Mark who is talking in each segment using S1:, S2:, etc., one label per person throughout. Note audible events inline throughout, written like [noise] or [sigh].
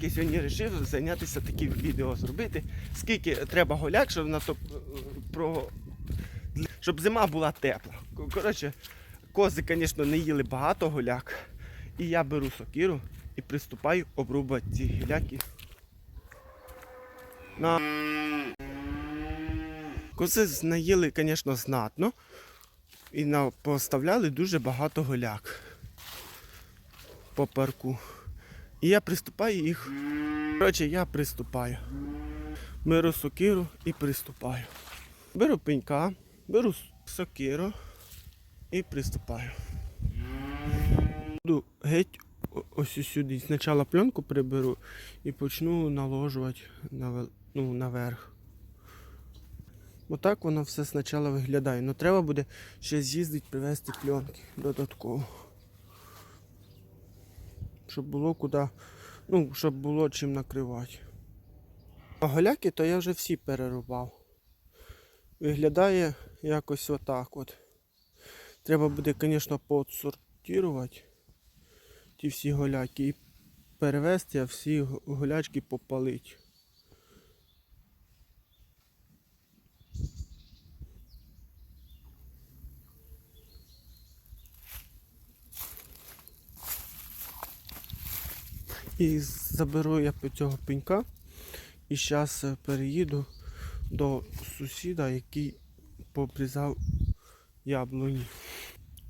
S1: Я сьогодні вирішив зайнятися таким відео зробити. Скільки треба голяк, щоб на то про щоб зима була тепла. Коротше, кози, звісно, не їли багато голяк. І я беру сокиру і приступаю обрубати ці гіляки. На... Кози наїли, звісно, знатно. І поставляли дуже багато голяк по парку. І я приступаю їх. Коротше, я приступаю. Беру сокиру і приступаю. Беру пенька, беру сокиру і приступаю. Буду геть ось сюди. Спочатку пленку приберу і почну наложувати ну, наверх. Отак воно все спочатку виглядає. Ну треба буде ще з'їздити привезти пленки додатково. Щоб було куди, ну, щоб було чим накривати. А голяки то я вже всі перерубав. Виглядає якось отак от. Треба буде, звісно, поотсортувати ті всі голяки і перевезти, а всі голячки попалити. І заберу я цього пенька і зараз переїду до сусіда, який пообрізав яблуні.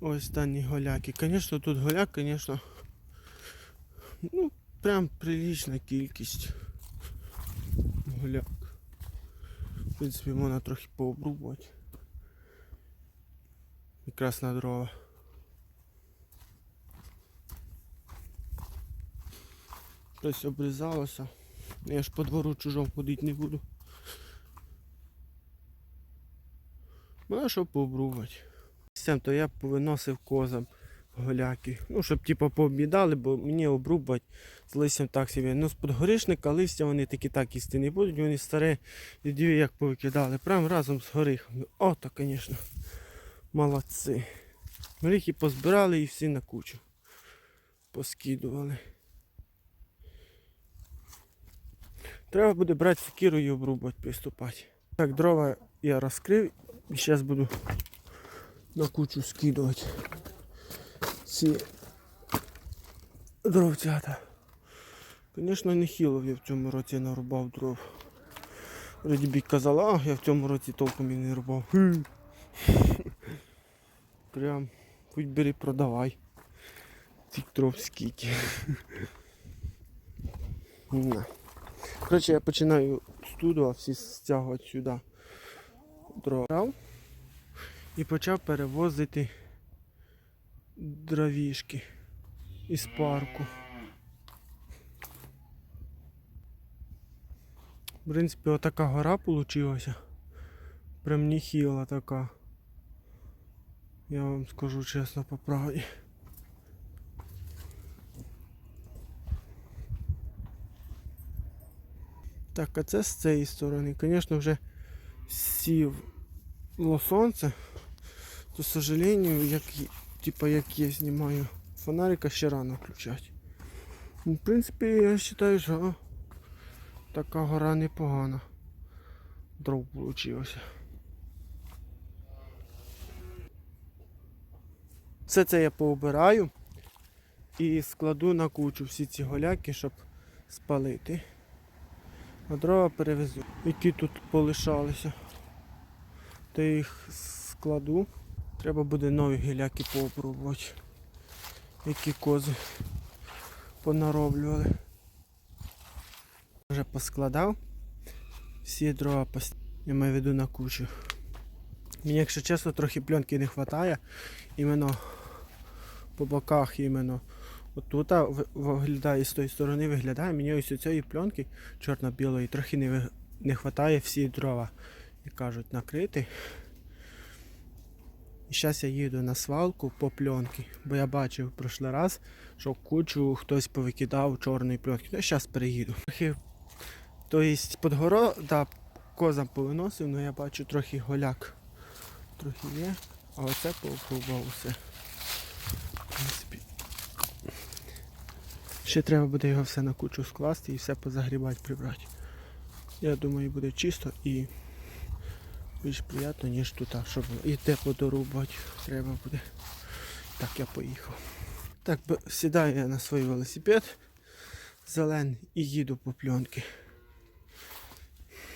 S1: Ось дані голяки. Звісно, тут голяк, звісно, ну, прям прилична кількість голяк. В принципі, можна трохи пообрубувати. Якраз на дрова. Щось обрізалося. Я ж по двору чужому ходити не буду. Ну, що пообрубати. З то я повиносив козам голяки. Ну, щоб типу пооб'їдали, бо мені обрубати з листям так собі. Ну, з-под горишника листя вони такі так їсти не будуть, вони старе і дві як повикидали. Прям разом з горихами. Ото, звісно, молодці. Горіхи позбирали і всі на кучу. Поскидували. Треба буде брати секіру і обрубати, приступати. Так, дрова я розкрив і зараз буду на кучу скидувати ці дровцята. Звісно, не хіло я в цьому році нарубав дров. Вроді бі казала, а я в цьому році толком і не рубав. Прям хоч бери продавай. Цих дров скільки. [laughs] Коротше, я починаю студу, а всі стягувати сюди дров. І почав перевозити дровішки із парку. В принципі, отака гора получилася. Прям ніхіла така. Я вам скажу чесно по правді. Так, а це з цієї сторони. Звісно, вже сіло сонце. То, сожалению, як, типа, як я знімаю фонарика, ще рано включати. Ну, В принципі, я вважаю, що така гора непогана. Дров вийшло. Все це я поубираю і складу на кучу всі ці голяки, щоб спалити. А дрова перевезу, які тут полишалися. То їх складу. Треба буде нові гіляки поопробувати. Які кози понароблювали. Вже поскладав. Всі дрова пос... я маю в виду на кучу. Мені, якщо чесно, трохи пленки не вистачає. Іменно по боках іменно. Отут виглядає з тої сторони виглядає. Мені ось у цієї пленки чорно-білої трохи не, ви- не вистачає всі дрова, як кажуть, накрити. І зараз я їду на свалку по пленки, бо я бачив в прошлий раз, що кучу хтось повикидав чорної пленки. Ну, зараз переїду. Трохи, тобто під горо, да, козам повиносив, але я бачу трохи голяк. Трохи є, а оце попробував усе. В принципі. Ще треба буде його все на кучу скласти і все позагрібати, прибрати. Я думаю, буде чисто і більш приємно, ніж тут, щоб і тепло дорубати треба буде. Так, я поїхав. Так, сідаю я на свій велосипед зелений і їду по пленки.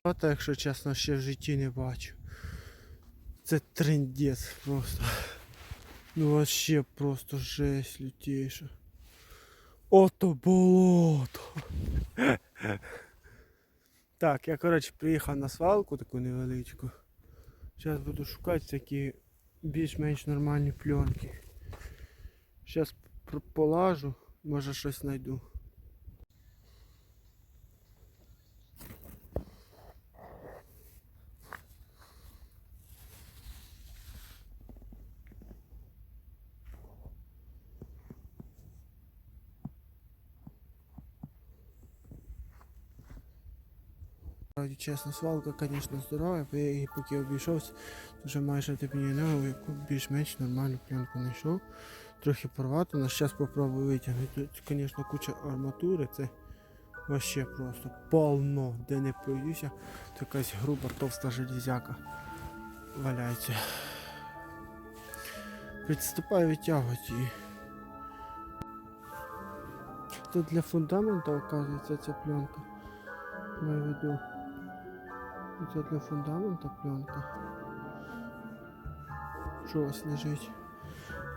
S1: А так, якщо чесно, ще в житті не бачу. Це трендець просто. Ну вообще просто жесть лютейша. Ото болото. Так, я коротше приїхав на свалку таку невеличку. Зараз буду шукати такі більш-менш нормальні пленки. Зараз полажу, може щось знайду. Справді, чесно, свалка, звісно, здорова, бо я її поки обійшовся, вже майже тепнінову, яку більш-менш нормальну пленку знайшов. Трохи порвато, але зараз спробую витягнути. Тут, звісно, куча арматури, це вообще просто полно, де не пройдуся, то якась груба товста железяка валяється. Підступаю витягувати її. Тут для фундаменту, оказується, ця пленка. Маю в виду. Це для фундамента пленка. Що ось лежить.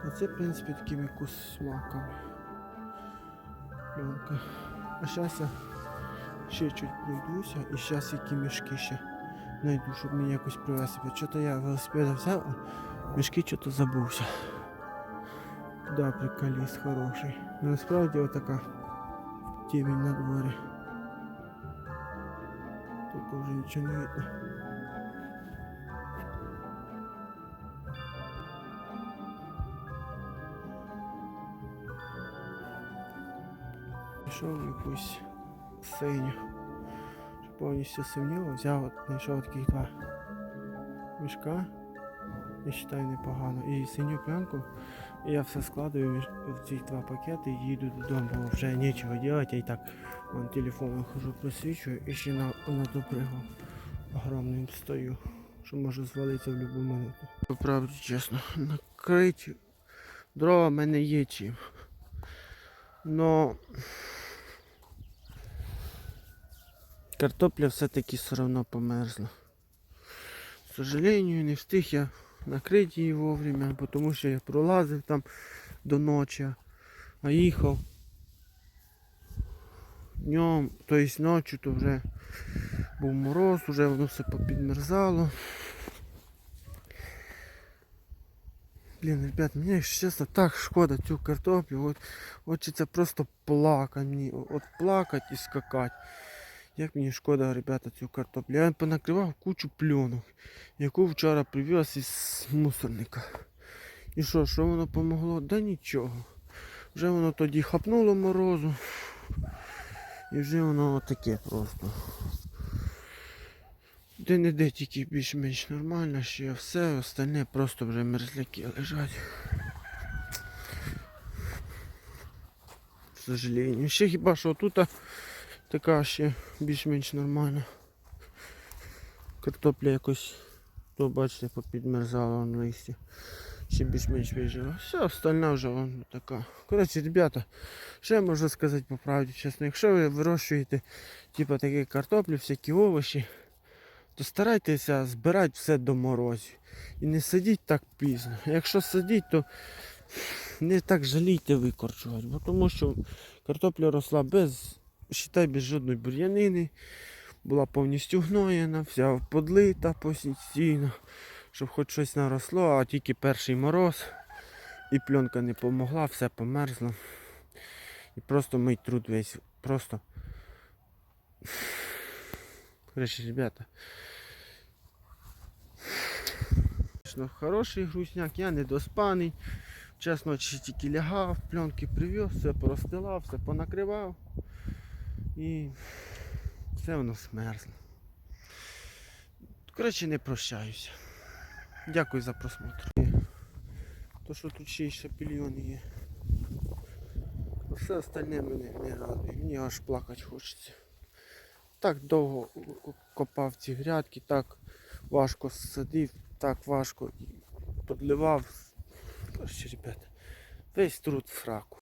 S1: А це, в принципі, такими кусмаками. Пленка. А зараз я ще чуть пройдуся і зараз які мішки ще знайду, щоб мені якось привезти. Що-то я велосипеда взяв, а мішки що-то забувся. Да, приколіст хороший. Ну, насправді отака темень на дворі. Тут уже нічого не видно. Пішов якусь синю. Щоб повністю синіло, взяв, от, знайшов таких два мішка. Я вважаю непогано. І синю пленку. І я все складую в ці два пакети їду додому, бо вже нічого робити, я і так вон телефоном хожу просвічую і ще на, на допригу огромним стою, що може звалитися в будь-яку минуту. По правді чесно, накрити дрова в мене є чим. Но картопля все-таки все одно померзла. К сожалению, не встиг я накрити її вовремя, тому що я пролазив там до ночі, а їхав днем, тобто ночі, то вже був мороз, вже воно все попідмерзало. Блін, ребят, мені чесно так шкода цю картоплю. От, хочеться просто плакати мені. От плакати і скакати. Як мені шкода, ребята, цю картоплю. Я понакривав кучу пленок, яку вчора привез із мусорника. І що, що воно помогло? Да нічого. Вже воно тоді хапнуло морозу. І вже воно таке просто. Де не де тільки більш-менш нормально, ще все, остальне просто вже мерзляки лежать. К сожалению. Ще хіба що тут така ще більш-менш нормальна. Картопля якось, то бачите, попідмерзала вон листя. Ще більш-менш вижила. Все, остальна вже вон така. Коротше, ребята, що я можу сказати по правді, чесно, якщо ви вирощуєте типу такі картоплі, всякі овочі, то старайтеся збирати все до морозів. І не сидіть так пізно. Якщо сидіть, то не так жалійте викорчувати, бо тому що картопля росла без, считай, без жодної бур'янини, була повністю гноєна, вся подлита постійно, щоб хоч щось наросло, а тільки перший мороз і пленка не помогла, все померзло. І просто мій труд весь просто. Короче, ребята. Хороший грузняк, я не доспаний. Чесно, чи тільки лягав, пленки привез, все поростилав, все понакривав. І все воно смерзло. Коротше, не прощаюся. Дякую за просмотр. То, що тут ще й шапільйони є. все остальне мене не радує. Мені аж плакати хочеться. Так довго копав ці грядки, так важко садив, так важко подливав. Короче, ребята, весь труд в сраку.